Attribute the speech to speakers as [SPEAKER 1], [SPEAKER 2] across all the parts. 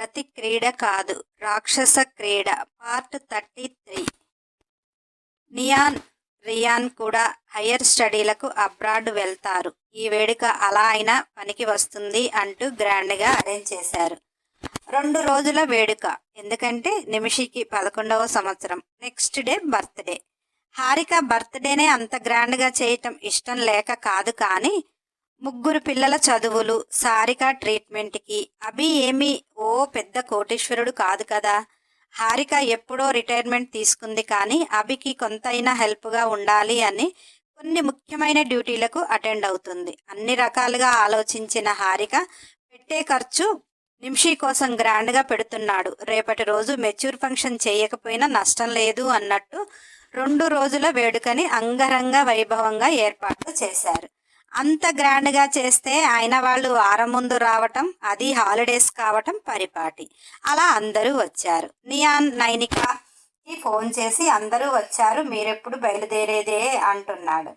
[SPEAKER 1] రతి క్రీడ కాదు. రాక్షస క్రీడ. Part thirty three Niyan Riyan కూడా హయ్యర్ స్టడీలకు అబ్రాడ్ వెళ్తారు. ఈ వేడుక అలా అయినా పనికి వస్తుంది అంటూ గ్రాండ్గా అరేంజ్ చేశారు. రెండు రోజుల వేడుక. ఎందుకంటే నిమిషికి పదకొండవ సంవత్సరం. నెక్స్ట్ డే బర్త్డే హారిక బర్త్డేనే అంత గ్రాండ్గా చేయటం ఇష్టం లేక కాదు కానీ ముగ్గురు పిల్లల చదువులు సారిక ట్రీట్మెంట్కి. అభి ఏమీ? ఓ పెద్ద కోటీశ్వరుడు కాదు కదా. హారిక ఎప్పుడో రిటైర్మెంట్ తీసుకుంది కానీ అభికి కొంతైనా హెల్ప్గా ఉండాలి అని కొన్ని ముఖ్యమైన డ్యూటీలకు అటెండ్ అవుతుంది. అన్ని రకాలుగా ఆలోచించిన హారిక పెట్టే ఖర్చు నిమిషి కోసం గ్రాండ్గా పెడుతున్నాడు. రేపటి రోజు మెచ్యూర్ ఫంక్షన్ చేయకపోయినా నష్టం లేదు అన్నట్టు రెండు రోజుల వేడుకని అంగరంగ వైభవంగా ఏర్పాట్లు చేశారు. అంత గ్రాండ్గా చేస్తే ఆయన వాళ్ళు వారం ముందు రావటం అది హాలిడేస్ కావటం పరిపాటి. అలా అందరూ వచ్చారు. నియాన్ నైనికకి ఫోన్ చేసి అందరూ వచ్చారు మీరెప్పుడు బయలుదేరేదే అంటున్నాడు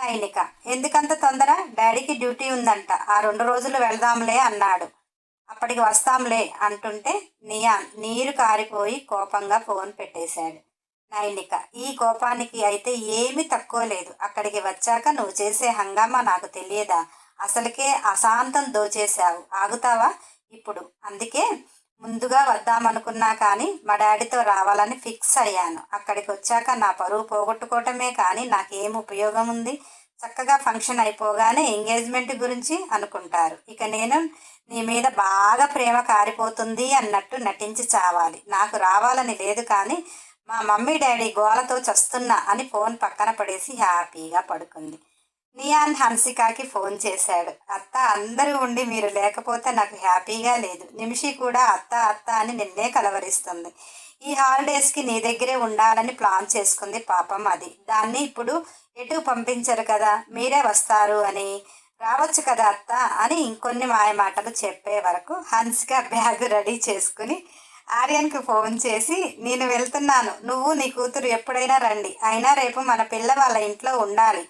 [SPEAKER 1] నైనిక. ఎందుకంత తొందర? డాడీకి డ్యూటీ ఉందంట. ఆ రెండు రోజులు వెళ్దాంలే అన్నాడు. అప్పటికి వస్తాంలే అంటుంటే నియాన్ నీరు కారిపోయి కోపంగా ఫోన్ పెట్టేశాడు. నైనిక ఈ కోపానికి అయితే ఏమీ తక్కువ లేదు. అక్కడికి వచ్చాక నువ్వు చేసే హంగామా నాకు తెలియదా? అసలుకే అశాంతం దోచేశావు. ఆగుతావా? ఇప్పుడు. అందుకే ముందుగా వద్దామనుకున్నా కానీ మా డాడీతో రావాలని ఫిక్స్ అయ్యాను. అక్కడికి వచ్చాక నా పరువు పోగొట్టుకోవటమే కానీ నాకేం ఉపయోగం ఉంది? చక్కగా ఫంక్షన్ అయిపోగానే ఎంగేజ్మెంట్ గురించి అనుకుంటారు. ఇక నేను నీ మీద బాగా ప్రేమ కారిపోతుంది అన్నట్టు నటించి చావాలి. నాకు రావాలని లేదు కానీ మా మమ్మీ డాడీ గోలతో చస్తున్నా అని ఫోన్ పక్కన పడేసి హ్యాపీగా పడుకుంది. నియాన్ హన్సికాకి ఫోన్ చేశాడు. అత్త అందరూ ఉండి మీరు లేకపోతే నాకు హ్యాపీగా లేదు. నిమిషి కూడా అత్త అత్త అని నిన్నే కలవరిస్తుంది. ఈ హాలిడేస్కి నీ దగ్గరే ఉండాలని ప్లాన్ చేసుకుంది పాపం అది. దాన్ని ఇప్పుడు ఎటు పంపించరు కదా? మీరే వస్తారు అని. రావచ్చు కదా అత్త అని ఇంకొన్ని మాయ మాటలు చెప్పే వరకు హన్సిక బ్యాగ్ రెడీ చేసుకుని ఆర్యన్కి ఫోన్ చేసి నేను వెళ్తున్నాను. నువ్వు నీ కూతురు ఎప్పుడైనా రండి. అయినా రేపు మన పిల్ల వాళ్ళ ఇంట్లో ఉండాలి.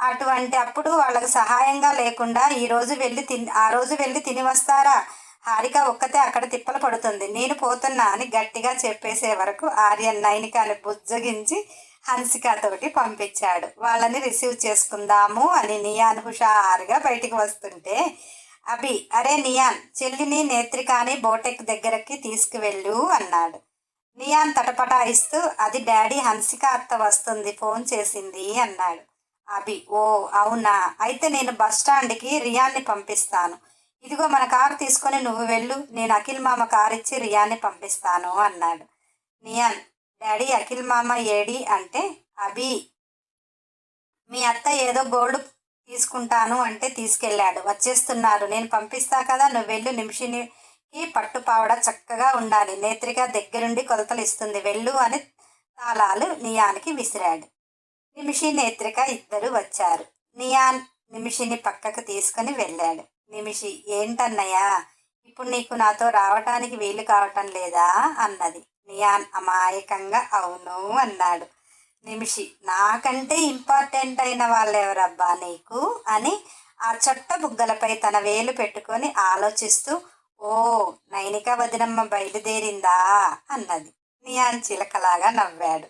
[SPEAKER 1] అటువంటి అప్పుడు వాళ్ళకు సహాయంగా లేకుండా ఈరోజు వెళ్ళి తిని ఆ రోజు వెళ్ళి తిని వస్తారా? హారిక ఒక్కతే అక్కడ తిప్పలు పడుతుంది. నేను పోతున్నా అని గట్టిగా చెప్పేసే వరకు ఆర్యన్ నైనికాని బుజ్జగించి హన్సికతోటి పంపించాడు. వాళ్ళని రిసీవ్ చేసుకుందాము అని నియాన్ హుషారుగా బయటికి వస్తుంటే అభి అరే నియాన్ చెల్లిని నేత్రికాని బోటెక్ దగ్గరకి తీసుకువెళ్ళు అన్నాడు. నియాన్ తటపటాయిస్తూ అది డాడీ హన్సిక అత్త వస్తుంది ఫోన్ చేసింది అన్నాడు. అభి ఓ అవునా? అయితే నేను బస్ స్టాండ్కి రియాన్ని పంపిస్తాను. ఇదిగో మన కారు తీసుకొని నువ్వు వెళ్ళు నేను అఖిల్ మామ కారు ఇచ్చి రియాన్ని పంపిస్తాను అన్నాడు. నియాన్ డాడీ అఖిల్ మామ ఏడి అంటే అభి మీ అత్త ఏదో గోల్డ్ తీసుకుంటాను అంటే తీసుకెళ్ళాడు. వచ్చేస్తున్నారు. నేను పంపిస్తా కదా. నువ్వు వెళ్ళు. నిమిషినికి పట్టుపావడ చక్కగా ఉండాలి. నేత్రిక దగ్గరుండి కొలతలు ఇస్తుంది. వెళ్ళు అని తాళాలు నియానికి విసిరాడు. నిమిషి నేత్రిక ఇద్దరు వచ్చారు. నియాన్ నిమిషిని పక్కకు తీసుకుని వెళ్ళాడు. నిమిషి ఏంటన్నయ్యా? ఇప్పుడు నీకు నాతో రావటానికి వీలు కావటం లేదా? అన్నది. నియాన్ అమాయకంగా అవును అన్నాడు. నిమిషి. నాకంటే ఇంపార్టెంట్ అయిన వాళ్ళు ఎవరబ్బా నీకు? అని ఆ చొట్ట బుగ్గలపై తన వేలు పెట్టుకొని ఆలోచిస్తూ ఓ నైనిక వదినమ్మ బయలుదేరిందా? అన్నది. నియాన్ చిలకలాగా నవ్వాడు.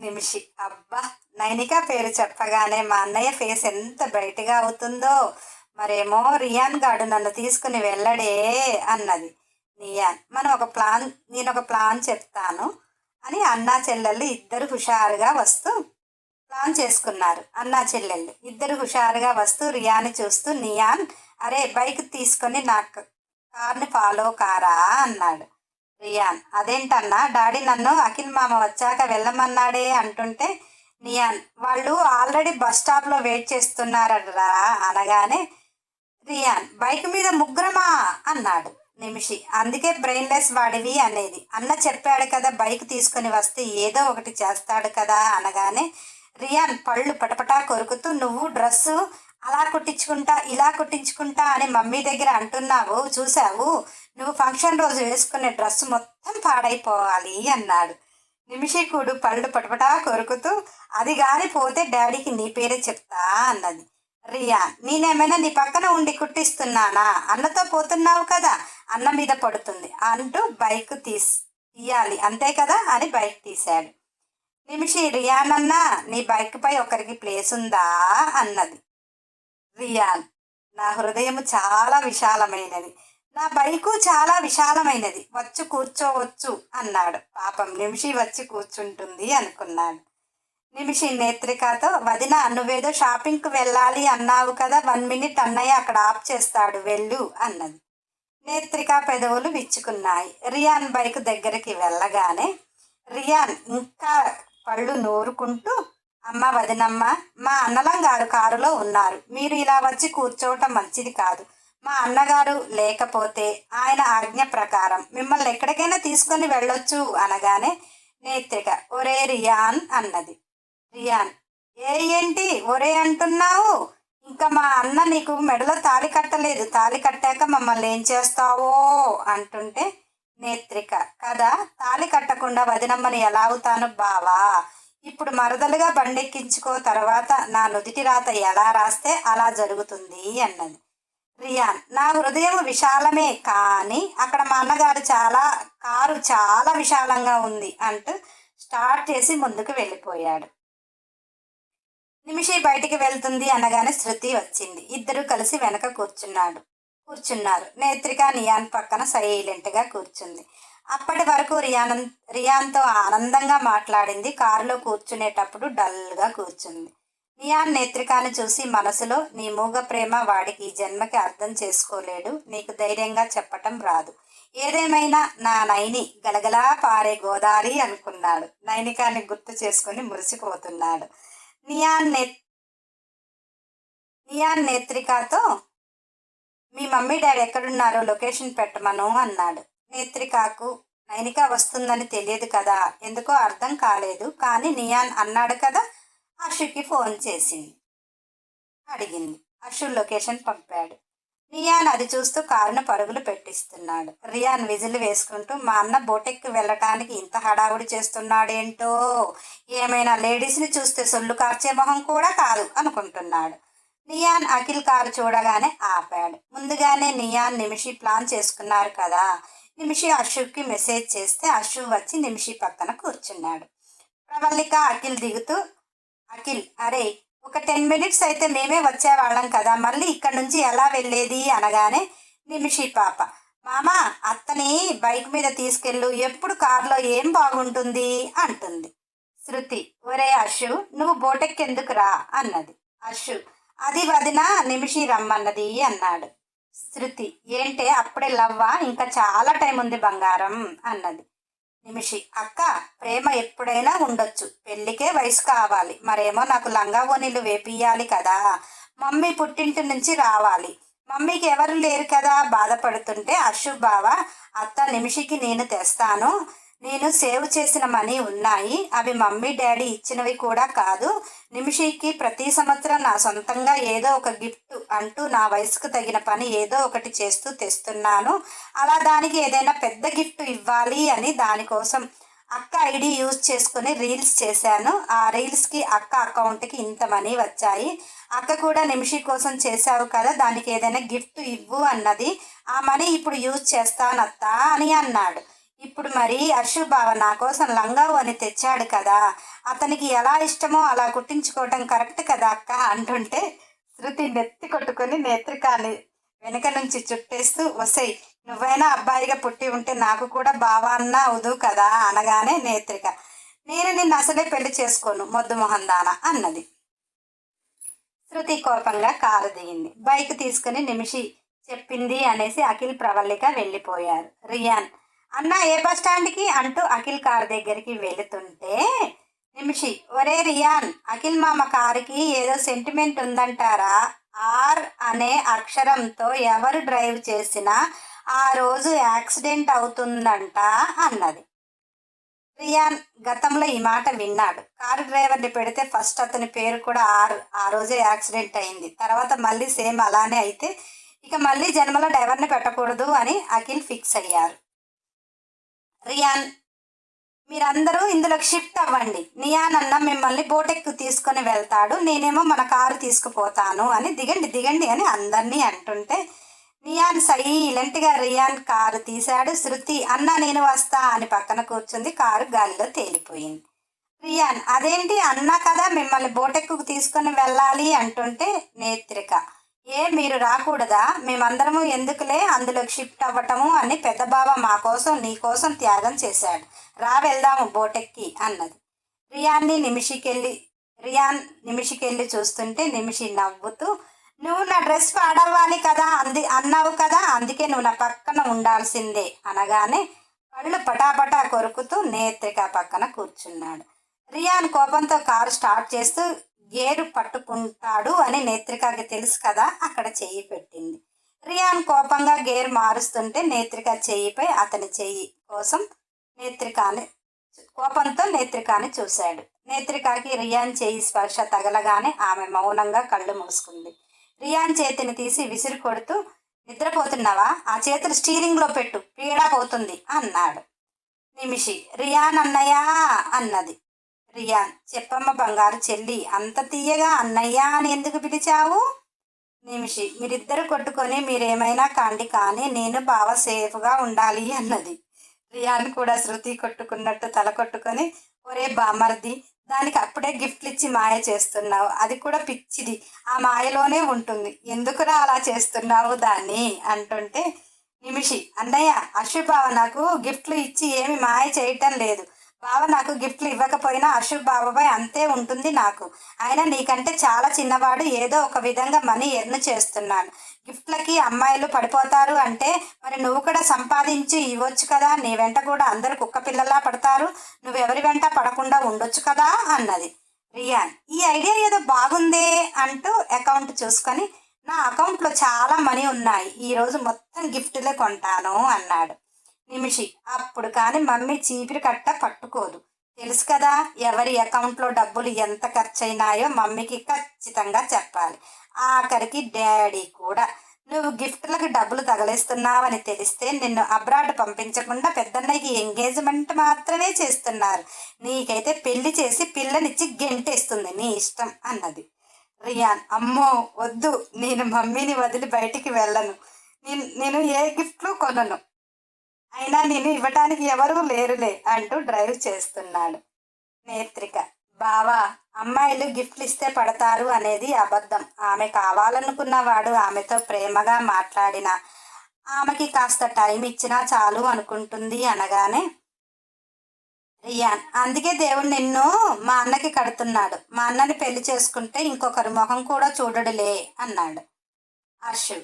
[SPEAKER 1] నిమిషి. అబ్బా నైనిక పేరు చెప్పగానే మా అన్నయ్య ఫేస్ ఎంత బయటగా అవుతుందో మరేమో రియాన్ గాడు నన్ను తీసుకుని వెళ్ళడే అన్నది. నియాన్ మనం ఒక ప్లాన్ నేను ఒక ప్లాన్ చెప్తాను. అని అన్నా చెల్లెళ్ళు ఇద్దరు హుషారుగా వస్తూ ప్లాన్ చేసుకున్నారు. అన్నా చెల్లెళ్ళు ఇద్దరు హుషారుగా వస్తూ రియాని చూస్తూ నియాన్ అరే బైక్ తీసుకొని నాకు కార్ని ఫాలో కారా? అన్నాడు రియాన్. అదేంటన్నా డాడీ నన్ను అఖిల్ మామ వచ్చాక వెళ్ళమన్నాడే అంటుంటే నియాన్ వాళ్ళు ఆల్రెడీ బస్ స్టాప్లో వెయిట్ చేస్తున్నారరా అనగానే రియాన్ బైక్ మీద ముగ్గురమా? అన్నాడు. నిమిషి. అందుకే బ్రెయిన్లెస్ వాడివి అనేది. అన్న చెప్పాడు కదా బైక్ తీసుకొని వస్తే ఏదో ఒకటి చేస్తాడు కదా అనగానే రియాన్ పళ్ళు పటపటా కొరుకుతూ నువ్వు డ్రెస్సు అలా కుట్టించుకుంటా ఇలా కుట్టించుకుంటా అని మమ్మీ దగ్గర అంటున్నావు చూసావు నువ్వు ఫంక్షన్ రోజు వేసుకునే డ్రెస్ మొత్తం పాడైపోవాలి అన్నాడు. నిమిషికుడు పళ్ళు పటపటా కొరుకుతూ అది గాని పోతే డాడీకి నీ పేరే చెప్తా అన్నది. రియా నేనేమైనా నీ పక్కన ఉండి కుట్టిస్తున్నానా? అన్నతో పోతున్నావు కదా అన్న మీద పడుతుంది. అంటూ బైక్ తీస్ తీయాలి. అంతే కదా అని బైక్ తీశాడు. నిమిషి రియాన్ నీ బైక్ పై ఒకరికి ప్లేస్ ఉందా? అన్నది. రియాన్ నా హృదయం చాలా విశాలమైనది. నా బైకు చాలా విశాలమైనది. వచ్చి కూర్చోవచ్చు అన్నాడు. పాపం నిమిషి వచ్చి కూర్చుంటుంది అనుకున్నాడు. నిమిషి నేత్రికతో వదిన నువ్వేదో షాపింగ్కి వెళ్ళాలి అన్నావు కదా వన్ మినిట్ అన్నయ్య అక్కడ ఆఫ్ చేస్తాడు వెళ్ళు అన్నది. నేత్రిక పెదవులు విచ్చుకున్నాయి. రియాన్ బైక్ దగ్గరికి వెళ్ళగానే రియాన్ ఇంకా పళ్ళు నూరుకుంటూ అమ్మ వదినమ్మ మా అన్నలం గారు కారులో ఉన్నారు. మీరు ఇలా వచ్చి కూర్చోవటం మంచిది కాదు. మా అన్నగారు లేకపోతే ఆయన ఆజ్ఞ ప్రకారం మిమ్మల్ని ఎక్కడికైనా తీసుకొని వెళ్ళొచ్చు అనగానే నేత్రిక ఒరే రియాన్ అన్నది. రియాన్ ఏ ఏంటి? ఒరే అంటున్నావు? ఇంకా మా అన్న నీకు మెడలో తాళి కట్టలేదు. తాళి కట్టాక మమ్మల్ని ఏం చేస్తావో అంటుంటే నేత్రిక కదా తాళి కట్టకుండా వదినమ్మని ఎలా అవుతాను బావా? ఇప్పుడు మరదలుగా బండెక్కించుకో తర్వాత నా నుదిటి రాత ఎలా రాస్తే అలా జరుగుతుంది అన్నది. రియాన్ నా హృదయం విశాలమే కానీ అక్కడ మా అన్నగారు చాలా కారు చాలా విశాలంగా ఉంది అంటూ స్టార్ట్ చేసి ముందుకు వెళ్ళిపోయాడు. నిమిషి బయటికి వెళ్తుంది అనగానే శృతి వచ్చింది. ఇద్దరు కలిసి వెనక కూర్చున్నాడు. కూర్చున్నారు. నేత్రిక నియాన్ పక్కన సైలెంట్గా కూర్చుంది. అప్పటి వరకు రియాన్ రియాన్తో ఆనందంగా మాట్లాడింది. కారులో కూర్చునేటప్పుడు డల్గా కూర్చుంది. నియాన్ నేత్రికాను చూసి మనసులో నీ మూగ ప్రేమ వాడికి ఈ జన్మకి అర్థం చేసుకోలేడు. నీకు ధైర్యంగా చెప్పటం రాదు. ఏదేమైనా నా నైని గలగలా పారే గోదావరి అనుకున్నాడు. నైనికాన్ని గుర్తు చేసుకుని మురిసిపోతున్నాడు. నియాన్ నే నియాన్ నేత్రికతో మీ మమ్మీ డాడీ ఎక్కడున్నారో లొకేషన్ పెట్టమను అన్నాడు. నేత్రికకు నైనిక వస్తుందని తెలియదు కదా ఎందుకో అర్థం కాలేదు. కానీ నియాన్ అన్నాడు కదా అషుకి ఫోన్ చేసింది. అడిగింది. అషు లొకేషన్ పంపాడు. నియాన్ అది చూస్తూ కారును పరుగులు పెట్టిస్తున్నాడు. రియాన్ విజిల్ వేసుకుంటూ మా అన్న బోటెక్కి వెళ్ళటానికి ఇంత హడావుడి చేస్తున్నాడేంటో? ఏమైనా లేడీస్ని చూస్తే సొల్లు కార్చే మొహం కూడా కాదు అనుకుంటున్నాడు. నియాన్ అఖిల్ కారు చూడగానే ఆపాడు. ముందుగానే నియాన్ నిమిషి ప్లాన్ చేసుకున్నారు కదా. నిమిషి అశుకి మెసేజ్ చేస్తే అశు వచ్చి నిమిషి పక్కన కూర్చున్నాడు. ప్రవల్లిక అఖిల్ దిగుతూ అఖిల్ అరే ఒక టెన్ మినిట్స్ అయితే మేమే వచ్చేవాళ్ళం కదా. మళ్ళీ ఇక్కడ నుంచి ఎలా వెళ్ళేది అనగానే నిమిషి పాప మామ అత్తని బైక్ మీద తీసుకెళ్ళు. ఎప్పుడు కారులో ఏం బాగుంటుంది? అంటుంది. శృతి ఒరే అశు నువ్వు బోటెక్కెందుకు రా అన్నది. అశు అది వదిన నిమిషి రమ్మన్నది అన్నాడు. శృతి ఏంటే అప్పుడే లవ్వా? ఇంకా చాలా టైం ఉంది బంగారం అన్నది. నిమిషి. అక్క ప్రేమ ఎప్పుడైనా ఉండొచ్చు. పెళ్ళికే వయసు కావాలి. మరేమో నాకు లంగా ఓనీలు వేపియాలి కదా. మమ్మీ పుట్టింటి నుంచి రావాలి. మమ్మీకి ఎవరు లేరు కదా. బాధపడుతుంటే అశు బావ అత్త నిమిషికి నేను తెస్తాను. నేను సేవ్ చేసిన మనీ ఉన్నాయి. అవి మమ్మీ డాడీ ఇచ్చినవి కూడా కాదు. నిమిషికి ప్రతి సంవత్సరం నా సొంతంగా ఏదో ఒక గిఫ్ట్ అంటూ నా వయసుకు తగిన పని ఏదో ఒకటి చేస్తూ తెస్తున్నాను. అలా దానికి ఏదైనా పెద్ద గిఫ్ట్ ఇవ్వాలి అని దానికోసం అక్క ఐడి యూజ్ చేసుకుని రీల్స్ చేశాను. ఆ రీల్స్కి అక్క అకౌంట్కి ఇంత మనీ వచ్చాయి. అక్క కూడా నిమిషి కోసం చేశావు కదా దానికి ఏదైనా గిఫ్ట్ ఇవ్వు అన్నది. ఆ మనీ ఇప్పుడు యూజ్ చేస్తానత్తా అని అన్నాడు. ఇప్పుడు మరి అర్షు బావ నా కోసం లంగావు అని తెచ్చాడు కదా. అతనికి ఎలా ఇష్టమో అలా కుట్టించుకోవటం కరెక్ట్ కదా అక్క అంటుంటే శృతి నెత్తి కొట్టుకొని నేత్రికాన్ని వెనుక నుంచి చుట్టేస్తూ వసై నువ్వైనా అబ్బాయిగా పుట్టి ఉంటే నాకు కూడా బావా అన్న అవుదు కదా అనగానే నేత్రిక నేను నిన్ను అసలే పెళ్ళి చేసుకోను మొద్దు మొహందాన అన్నది. శృతి కోపంగా కారు దిగింది. బైక్ తీసుకుని నిమిషి చెప్పింది అనేసి అఖిల్ ప్రవల్లిక వెళ్ళిపోయారు. రియాన్ అన్న ఏ బస్ స్టాండ్కి? అంటూ అఖిల్ కార్ దగ్గరికి వెళుతుంటే నిమిషి ఒరే రియాన్ అఖిల్ మామ కారుకి ఏదో సెంటిమెంట్ ఉందంటారా? ఆర్ అనే అక్షరంతో ఎవరు డ్రైవ్ చేసినా ఆ రోజు యాక్సిడెంట్ అవుతుందంట అన్నది. రియాన్ గతంలో ఈ మాట విన్నాడు. కారు డ్రైవర్ని పెడితే ఫస్ట్ అతని పేరు కూడా ఆర్ ఆ రోజే యాక్సిడెంట్ అయింది. తర్వాత మళ్ళీ సేమ్ అలానే అయితే ఇక మళ్ళీ జన్మలో డ్రైవర్ని పెట్టకూడదు అని అఖిల్ ఫిక్స్ అయ్యారు. రియాన్ మీరందరూ ఇందులో షిఫ్ట్ అవ్వండి. నియాన్ అన్న మిమ్మల్ని బోటెక్కు తీసుకొని వెళ్తాడు. నేనేమో మన కారు తీసుకుపోతాను అని దిగండి దిగండి అని అందరినీ అంటుంటే నియాన్ సైలెంట్గా రియాన్ కారు తీశాడు. శృతి అన్న నేను వస్తా అని పక్కన కూర్చుంది. కారు గాలిలో తేలిపోయింది. రియాన్ అదేంటి అన్నా కదా మిమ్మల్ని బోటెక్కుకు తీసుకొని వెళ్ళాలి అంటుంటే నేత్రిక ఏ మీరు రాకూడదా? మేమందరము ఎందుకులే అందులోకి షిఫ్ట్ అవ్వటము అని పెద్ద బావ మా కోసం నీ కోసం త్యాగం చేశాడు. రా వెళ్దాము బోటెక్కి అన్నది. రియాన్ని నిమిషికెళ్ళి రియాన్ నిమిషికెళ్ళి చూస్తుంటే నిమిషి నవ్వుతూ నువ్వు నా డ్రెస్ పాడవ్వాలి కదా అంది అన్నావు కదా అందుకే నువ్వు నా పక్కన ఉండాల్సిందే అనగానే కళ్ళు పటాపటా కొరుకుతూ నేత్రిక పక్కన కూర్చున్నాడు. రియాన్ కోపంతో కారు స్టార్ట్ చేస్తూ గేరు పట్టుకుంటాడు అని నేత్రికకి తెలుసు కదా అక్కడ చెయ్యి పెట్టింది. రియాన్ కోపంగా గేర్ మారుస్తుంటే నేత్రిక చెయ్యిపై అతని చెయ్యి కోసం నేత్రికాని కోపంతో నేత్రికాని చూశాడు. నేత్రికకి రియాన్ చెయ్యి స్పర్శ తగలగానే ఆమె మౌనంగా కళ్ళు మూసుకుంది. రియాన్ చేతిని తీసి విసిరి కొడుతూ నిద్రపోతున్నావా? ఆ చేతులు స్టీరింగ్లో పెట్టు పీడా పోతుంది అన్నాడు. నిమిషి రియాన్ అన్నయ్యా అన్నది. రియాన్ చెప్పమ్మ బంగారు చెల్లి అంత తీయగా అన్నయ్య అని ఎందుకు పిలిచావు? నిమిషి మీరిద్దరు కొట్టుకొని మీరేమైనా కాండి కానీ నేను బావ సేఫ్గా ఉండాలి అన్నది. రియాన్ కూడా శృతి కొట్టుకున్నట్టు తల కొట్టుకొని ఒరే బామర్ది దానికి అప్పుడే గిఫ్ట్లు ఇచ్చి మాయ చేస్తున్నావు. అది కూడా పిచ్చిది. ఆ మాయలోనే ఉంటుంది. ఎందుకురా అలా చేస్తున్నావు దాన్ని? అంటుంటే నిమిషి అన్నయ్య అశ్విభావ నాకు గిఫ్ట్లు ఇచ్చి ఏమి మాయ చేయటం లేదు. బావ నాకు గిఫ్ట్లు ఇవ్వకపోయినా అశోక్ బాబాపై అంతే ఉంటుంది నాకు. అయినా నీకంటే చాలా చిన్నవాడు ఏదో ఒక విధంగా మనీ ఎర్న్ చేస్తున్నాను. గిఫ్ట్లకి అమ్మాయిలు పడిపోతారు అంటే మరి నువ్వు కూడా సంపాదించి ఇవ్వచ్చు కదా? నీ వెంట కూడా అందరు కుక్క పిల్లలా పడతారు. నువ్వెవరి వెంట పడకుండా ఉండొచ్చు కదా? అన్నది. రియాన్ ఈ ఐడియా ఏదో బాగుందే అంటూ అకౌంట్ చూసుకొని నా అకౌంట్లో చాలా మనీ ఉన్నాయి. ఈరోజు మొత్తం గిఫ్ట్లే కొంటాను అన్నాడు. నిమిషి. అప్పుడు కానీ మమ్మీ చీపిరి కట్ట పట్టుకోదు. తెలుసు కదా ఎవరి అకౌంట్లో డబ్బులు ఎంత ఖర్చయినాయో మమ్మీకి ఖచ్చితంగా చెప్పాలి. ఆఖరికి డాడీ కూడా. నువ్వు గిఫ్ట్లకు డబ్బులు తగలేస్తున్నావని తెలిస్తే నిన్ను అబ్రాడ్ పంపించకుండా పెద్దన్నయ్యకి ఎంగేజ్మెంట్ మాత్రమే చేస్తున్నారు. నీకైతే పెళ్ళి చేసి పిల్లనిచ్చి గెంటేస్తుంది నీ ఇష్టం అన్నది. రియాన్ అమ్మో వద్దు. నేను మమ్మీని వదిలి బయటికి వెళ్ళను. నేను నేను ఏ గిఫ్ట్లు కొనను. అయినా నేను ఇవ్వటానికి ఎవరూ లేరులే అంటూ డ్రైవ్ చేస్తున్నాడు. నేత్రిక బావా అమ్మాయిలు గిఫ్ట్లు ఇస్తే పడతారు అనేది అబద్ధం. ఆమె కావాలనుకున్నవాడు ఆమెతో ప్రేమగా మాట్లాడిన ఆమెకి కాస్త టైం ఇచ్చినా చాలు అనుకుంటుంది అనగానే రియాన్ అందుకే దేవుడు నిన్ను మా అన్నకి కడుతున్నాడు. మా అన్నని పెళ్ళి చేసుకుంటే ఇంకొకరి ముఖం కూడా చూడడులే అన్నాడు. అర్షు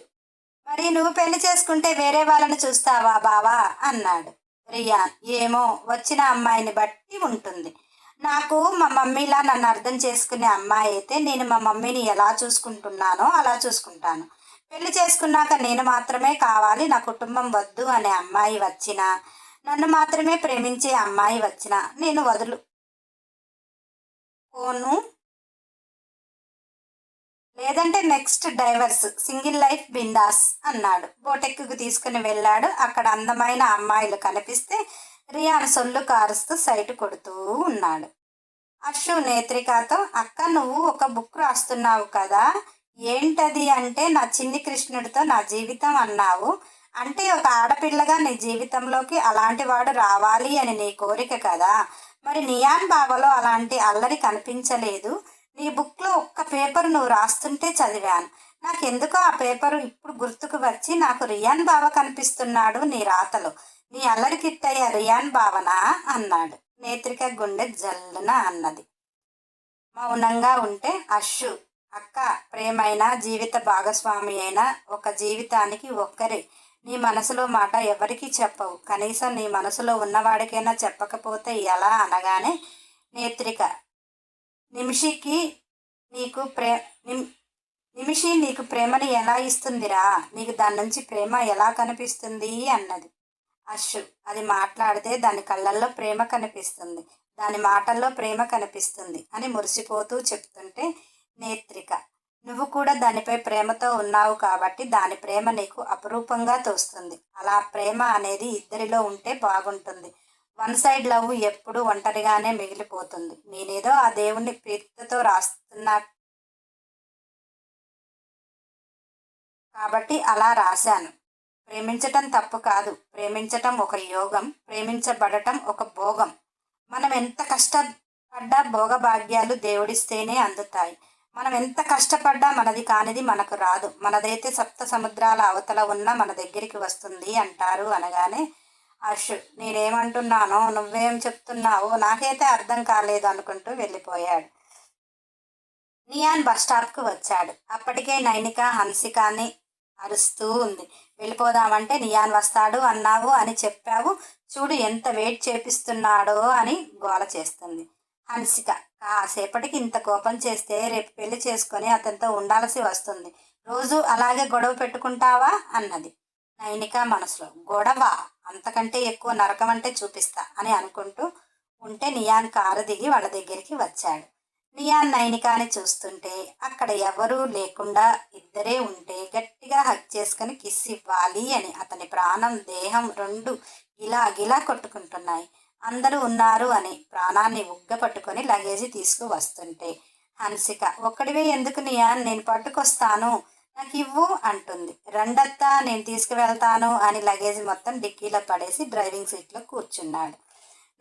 [SPEAKER 1] మరి నువ్వు పెళ్ళి చేసుకుంటే వేరే వాళ్ళని చూస్తావా బావా? అన్నాడు. రియాన్ ఏమో వచ్చిన అమ్మాయిని బట్టి ఉంటుంది. నాకు మా మమ్మీలా నన్ను అర్థం చేసుకునే అమ్మాయి అయితే నేను మా మమ్మీని ఎలా చూసుకుంటున్నానో అలా చూసుకుంటాను. పెళ్ళి చేసుకున్నాక నేను మాత్రమే కావాలి నా కుటుంబం వద్దు అనే అమ్మాయి వచ్చినా నన్ను మాత్రమే ప్రేమించే అమ్మాయి వచ్చినా నేను వదులు కోను లేదంటే నెక్స్ట్ డైవర్స్ సింగిల్ లైఫ్ బిందాస్ అన్నాడు. బోటెక్కు తీసుకుని వెళ్ళాడు. అక్కడ అందమైన అమ్మాయిలు కనిపిస్తే రియాన్ సొల్లు కారుస్తూ సైటు కొడుతూ ఉన్నాడు. అశు నేత్రికతో అక్క నువ్వు ఒక బుక్ రాస్తున్నావు కదా? ఏంటది అంటే నా చిన్ని కృష్ణుడితో నా జీవితం అన్నావు. అంటే ఒక ఆడపిల్లగా నీ జీవితంలోకి అలాంటి వాడు రావాలి అని నీ కోరిక కదా. మరి నియాన్ బాబాలో అలాంటి అల్లరి కనిపించలేదు. నీ బుక్లో ఒక్క పేపర్ నువ్వు రాస్తుంటే చదివాను. నాకెందుకో ఆ పేపరు ఇప్పుడు గుర్తుకు వచ్చి నాకు రియాన్ బావ కనిపిస్తున్నాడు నీ రాతలో. నీ అల్లరి కిట్టయ్య రియాన్ బావనా? అన్నాడు. నేత్రిక గుండె జల్లున అన్నది. మౌనంగా ఉంటే అషు అక్క ప్రేమైన జీవిత భాగస్వామి అయినా ఒక జీవితానికి ఒక్కరే. నీ మనసులో మాట ఎవరికీ చెప్పవు. కనీసం నీ మనసులో ఉన్నవాడికైనా చెప్పకపోతే ఎలా అనగానే నేత్రిక నిమిషికి నీకు ప్రే నిమిషి నీకు ప్రేమని ఎలా ఇస్తుందిరా? నీకు దాని నుంచి ప్రేమ ఎలా కనిపిస్తుంది? అన్నది. అషు అది మాట్లాడితే దాని కళ్ళల్లో ప్రేమ కనిపిస్తుంది. దాని మాటల్లో ప్రేమ కనిపిస్తుంది అని మురిసిపోతూ చెప్తుంటే నేత్రిక నువ్వు కూడా దానిపై ప్రేమతో ఉన్నావు కాబట్టి దాని ప్రేమ నీకు అపురూపంగా తోస్తుంది. అలా ప్రేమ అనేది ఇద్దరిలో ఉంటే బాగుంటుంది. వన్ సైడ్ లవ్ ఎప్పుడు ఒంటరిగానే మిగిలిపోతుంది. నేనేదో ఆ దేవుణ్ణి ప్రీతితో రాస్తున్నా కాబట్టి అలా రాశాను. ప్రేమించటం తప్పు కాదు. ప్రేమించటం ఒక యోగం. ప్రేమించబడటం ఒక భోగం. మనం ఎంత కష్టపడ్డా భోగభాగ్యాలు దేవుడిస్తేనే అందుతాయి. మనం ఎంత కష్టపడ్డా మనది కానిది మనకు రాదు. మనదైతే సప్త సముద్రాల అవతల ఉన్న మన దగ్గరికి వస్తుంది అంటారు అనగానే అర్షు నేనేమంటున్నానో నువ్వేం చెప్తున్నావో నాకైతే అర్థం కాలేదు అనుకుంటూ వెళ్ళిపోయాడు. నియాన్ బస్ స్టాప్కు వచ్చాడు. అప్పటికే నైనిక హన్సికాని అరుస్తూ ఉంది. వెళ్ళిపోదామంటే నియాన్ వస్తాడు అన్నావు అని చెప్పావు. చూడు ఎంత వెయిట్ చేపిస్తున్నాడో అని గోల చేస్తుంది. హన్సిక కాసేపటికి ఇంత కోపం చేస్తే రేపు పెళ్ళి చేసుకొని అతనితో ఉండాల్సి వస్తుంది. రోజు అలాగే గొడవ పెట్టుకుంటావా? అన్నది. నైనిక మనసులో గొడవ అంతకంటే ఎక్కువ నరకం అంటే చూపిస్తా అని అనుకుంటూ ఉంటే నియాన్ కారు దిగి వాళ్ళ దగ్గరికి వచ్చాడు. నియాన్ నైనికాని చూస్తుంటే అక్కడ ఎవరూ లేకుండా ఇద్దరే ఉంటే గట్టిగా హక్ చేసుకుని కిస్ ఇవ్వాలి అని అతని ప్రాణం దేహం రెండు గిలా గిలా కొట్టుకుంటున్నాయి. అందరూ ఉన్నారు అని ప్రాణాన్ని ఉగ్గ పట్టుకొని లగేజీ తీసుకువస్తుంటే హన్సిక ఒక్కడివే ఎందుకు నియాన్? నేను పట్టుకొస్తాను. నాకు ఇవ్వు అంటుంది. రెండత్తా నేను తీసుకువెళ్తాను అని లగేజ్ మొత్తం డిక్కీలో పడేసి డ్రైవింగ్ సీట్లో కూర్చున్నాడు.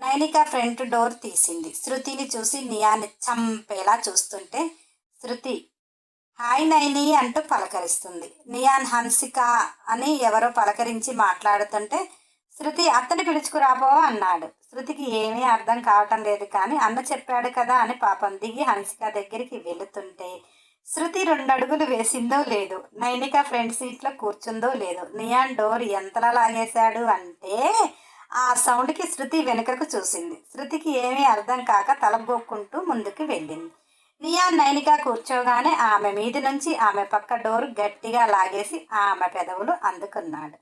[SPEAKER 1] నైనిక ఫ్రంట్ డోర్ తీసింది. శృతిని చూసి నియాని చంపేలా చూస్తుంటే శృతి హాయ్ నైని అంటూ పలకరిస్తుంది. నియాన్ హన్సిక అని ఎవరో పలకరించి మాట్లాడుతుంటే శృతి అత్తని పిలుచుకురాబో అన్నాడు. శృతికి ఏమీ అర్థం కావటం లేదు కానీ అన్న చెప్పాడు కదా అని పాపం దిగి హన్సిక దగ్గరికి వెళుతుంటే శృతి రెండు అడుగులు వేసిందో లేదు నైనిక ఫ్రంట్ సీట్లో కూర్చుందో లేదు నియాన్ డోర్ ఎంతలా లాగేశాడు అంటే ఆ సౌండ్కి శృతి వెనుకకు చూసింది. శృతికి ఏమీ అర్థం కాక తలబోక్కుంటూ ముందుకు వెళ్ళింది. నియాన్ నైనిక కూర్చోగానే ఆమె మీది నుంచి ఆమె పక్క డోర్ గట్టిగా లాగేసి ఆమె పెదవులు అందుకున్నాడు.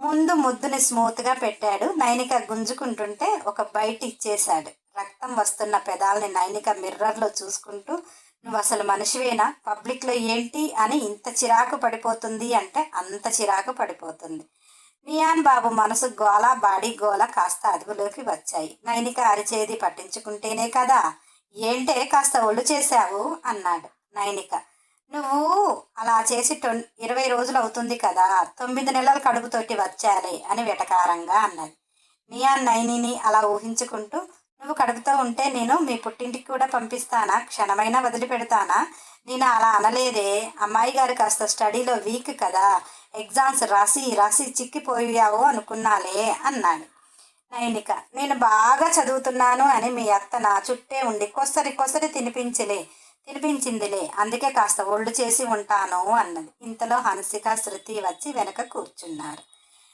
[SPEAKER 1] ముందు ముద్దుని స్మూత్గా పెట్టాడు. నైనిక గుంజుకుంటుంటే ఒక బయట ఇచ్చేశాడు. రక్తం వస్తున్న పెదాలని నైనిక మిర్రర్లో చూసుకుంటూ నువ్వు అసలు మనిషివేనా? పబ్లిక్లో ఏంటి అని ఇంత చిరాకు పడిపోతుంది అంటే అంత చిరాకు పడిపోతుంది. నియాన్ బాబు మనసు గోల బాడీ గోల కాస్త అదుపులోకి వచ్చాయి. నైనిక అరిచేది పట్టించుకుంటేనే కదా. ఏంటే కాస్త ఒళ్ళు చేశావు? అన్నాడు నైనిక. నువ్వు అలా చేసి టొన్ ఇరవై రోజులు అవుతుంది కదా. తొమ్మిది నెలల కడుపుతోటి వచ్చాలే అని వెటకారంగా అన్నది నియాన్ నైనిని అలా ఊహించుకుంటూ నువ్వు కడుపుతో ఉంటే నేను మీ పుట్టింటికి కూడా పంపిస్తానా? క్షణమైనా వదిలిపెడతానా? నేను అలా అనలేదే. అమ్మాయి గారు కాస్త స్టడీలో వీక్ కదా. ఎగ్జామ్స్ రాసి రాసి చిక్కిపోయావు అనుకున్నాలే అన్నాడు. నైనిక నేను బాగా చదువుతున్నాను అని మీ అత్త నా చుట్టే ఉండి కొసరి కొసరి తినిపించలే తినిపించిందిలే. అందుకే కాస్త ఒళ్ళు చేసి ఉంటాను అన్నది. ఇంతలో హన్సిక శృతి వచ్చి వెనక కూర్చున్నారు.